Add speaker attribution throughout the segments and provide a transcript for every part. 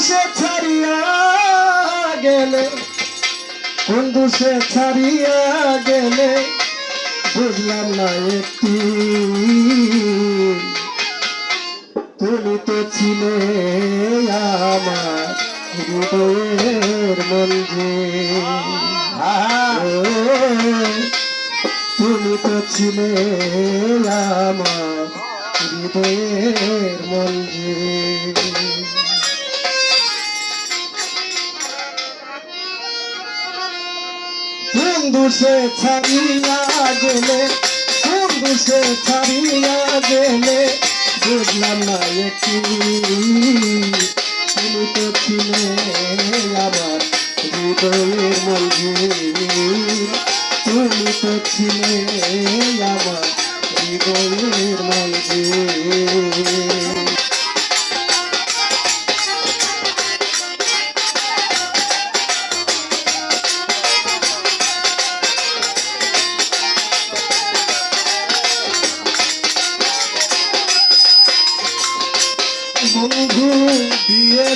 Speaker 1: সে ছাড়িয়া গেলে বন্ধু সে ছাড়িয়া গেলে, বুঝলাম না একটি তুমি তো ছিলে আমার হৃদয়ের মঞ্জিল তুমি তো ছিলে আমার হৃদয়ের মঞ্জিল সে ছাড়িয়া গেলে, বন্ধু সে ছাড়িয়া গেলে, বুঝলাম না একটি তুমি তো ছিলে আমার হৃদয়ের মঞ্জিল। তুমি তো ছিলে আমার হৃদয়ের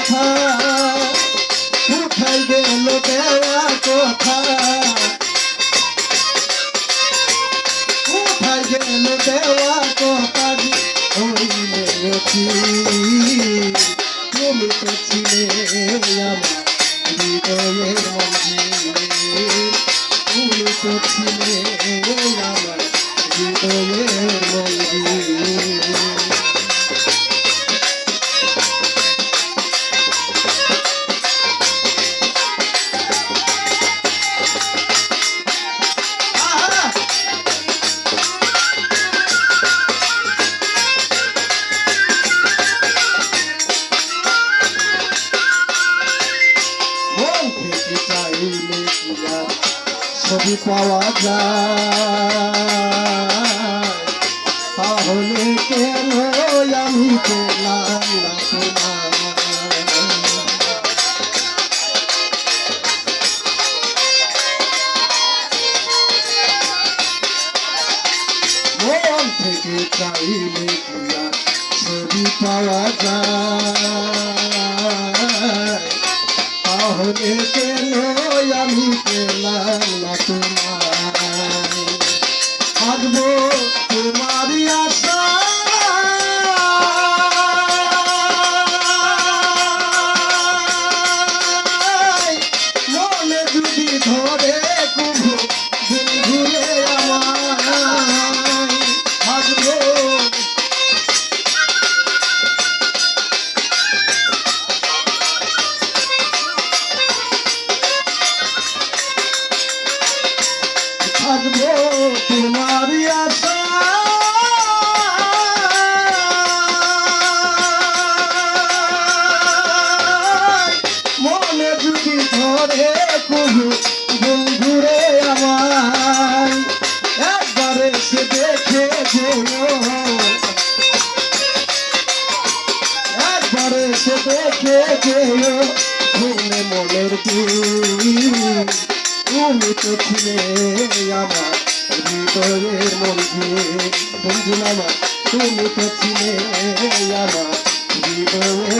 Speaker 1: ব্যথা কোথায় গেল দেওয়া কথা। কোথায় গেল দেওয়া কথা তুমি তো ছিলে আমার হৃদয়ের মঞ্জিল তুমি তো ছিলে আমার হৃদয়ের মঞ্জিল মন চাইলে কি ছবি পাওয়া যায় তাহলে কেন আমি পেলাম না তোমার থেকে চাইলে কি ছবি পাওয়া যায় কেন আমি পেলাম? থাকব তোমার আশা মনে যদি ধরে কুহু বন্ধুরে আমার একবারে সে দেখে যেও একবারে সে দেখে যেও তুমি তো ছিলে আমার ভিতরের মন্দির বন্ধু আমার তুমি তো ছিলে আমার হৃদয়ের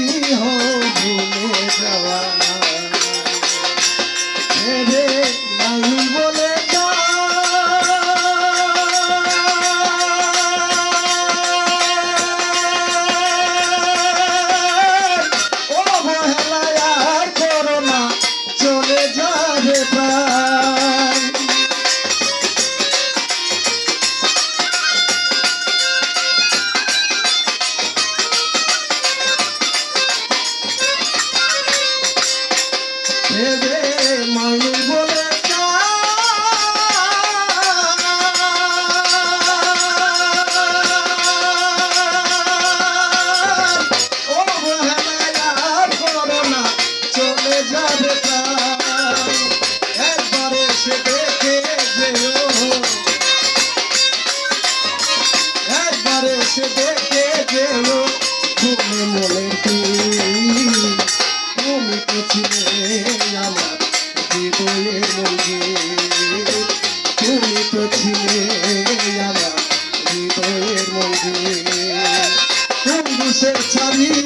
Speaker 1: এসে দেখে যেও তুমি মনে তুমি তো ছিলে আমার হৃদয়ের মন্দির তুমি তো ছিলে আমার হৃদয়ের মন্দির কুন্ডুসে ছাড়িয়া